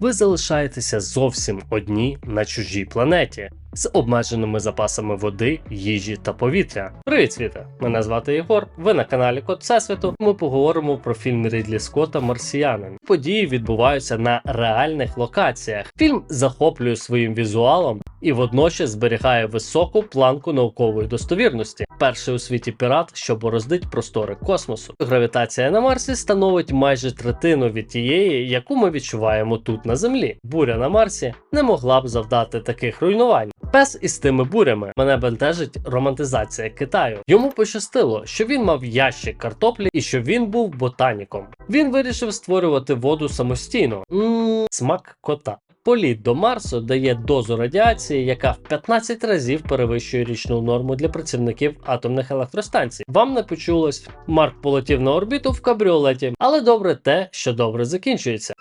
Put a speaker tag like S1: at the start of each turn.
S1: ви залишаєтеся зовсім одні на чужій планеті з обмеженими запасами води, їжі та повітря. Привіт, світе! Мене звати Єгор. Ви на каналі Код Всесвіту. Ми поговоримо про фільм Рідлі Скотта Марсіянин. Події відбуваються на реальних локаціях. Фільм захоплює своїм візуалом і водночас зберігає високу планку наукової достовірності. Перший у світі пірат, що бороздить простори космосу. Гравітація на Марсі становить майже третину від тієї, яку ми відчуваємо тут на Землі. Буря на Марсі не могла б завдати таких руйнувань. Пес із тими бурями мене бентежить романтизація Китаю. Йому пощастило, що він мав ящик картоплі і що він був ботаніком. Він вирішив створювати воду самостійно. Ммм, смак кота. Політ до Марсу дає дозу радіації, яка в 15 разів перевищує річну норму для працівників атомних електростанцій. Вам не почулось, Марк полетів на орбіту в кабріолеті, але добре те, що добре закінчується.